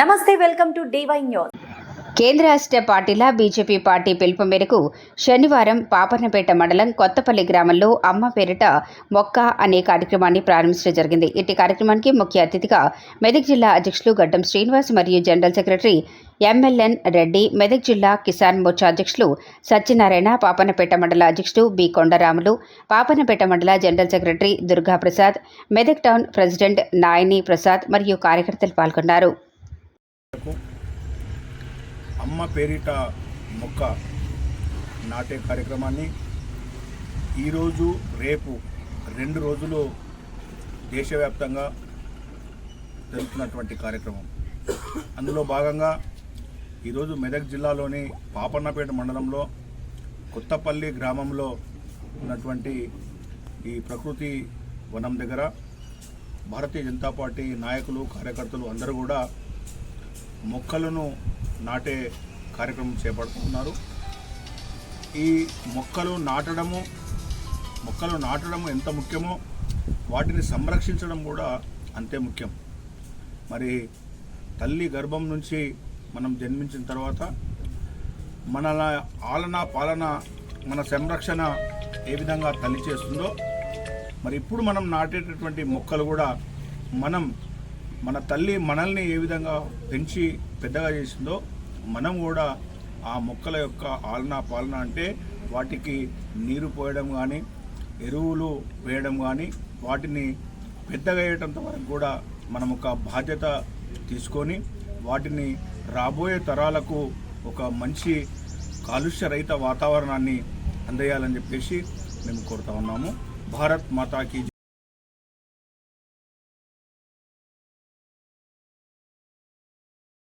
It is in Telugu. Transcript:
నమస్తే వెల్కమ్ టు డివై న్యూస్. కేంద్ర రాష్ట్ర పార్టీల బీజేపీ పార్టీ పిలుపు మేరకు శనివారం పాపన్నపేట మండలం కొత్తపల్లి గ్రామంలో అమ్మ పేరిట మొక్క అనే కార్యక్రమాన్ని ప్రారంభించడం జరిగింది. ఇట్టి కార్యక్రమానికి ముఖ్య అతిథిగా మెదక్ జిల్లా అధ్యక్షులు గడ్డం శ్రీనివాస్ మరియు general secretary MLN Reddy Medak జిల్లా కిసాన్ మోర్చా అధ్యక్షులు సత్యనారాయణ పాపన్నపేట మండల అధ్యక్షుడు బి కొండరాములు పాపన్నపేట మండల general secretary Durga Prasad Medak town president Nayani Prasad మరియు కార్యకర్తలు పాల్గొన్నారు. అమ్మ పేరిట మొక్క నాటే కార్యక్రమాన్ని ఈరోజు రేపు రెండు రోజులు దేశవ్యాప్తంగా జరుగుతున్నటువంటి కార్యక్రమం. అందులో భాగంగా ఈరోజు మెదక్ జిల్లాలోని పాపన్నపేట మండలంలో కొత్తపల్లి గ్రామంలో ఉన్నటువంటి ఈ ప్రకృతి వనం దగ్గర భారతీయ జనతా పార్టీ నాయకులు కార్యకర్తలు అందరూ కూడా మొక్కలను నాటే కార్యక్రమం చేపడుతున్నారు. ఈ మొక్కలు నాటడము మొక్కలు నాటడము ఎంత ముఖ్యమో వాటిని సంరక్షించడం కూడా అంతే ముఖ్యం. మరి తల్లి గర్భం నుంచి మనం జన్మించిన తర్వాత మన ఆలన పాలన మన సంరక్షణ ఏ విధంగా తల్లి చేస్తుందో మరి ఇప్పుడు మనం నాటేటటువంటి మొక్కలు కూడా మనం మన తల్లి మనల్ని ఏ విధంగా పెంచి పెద్దగా చేసిందో మనం కూడా ఆ మొక్కల యొక్క ఆలన పాలన అంటే వాటికి నీరు పోయడం కానీ ఎరువులు వేయడం కానీ వాటిని పెద్దగా అయ్యేటంత వరకు కూడా మనం ఒక బాధ్యత తీసుకొని వాటిని రాబోయే తరాలకు ఒక మంచి కాలుష్య రహిత వాతావరణాన్ని అందజేయాలని చెప్పేసి మేము కోరుతా ఉన్నాము. భారత్ మాతాకి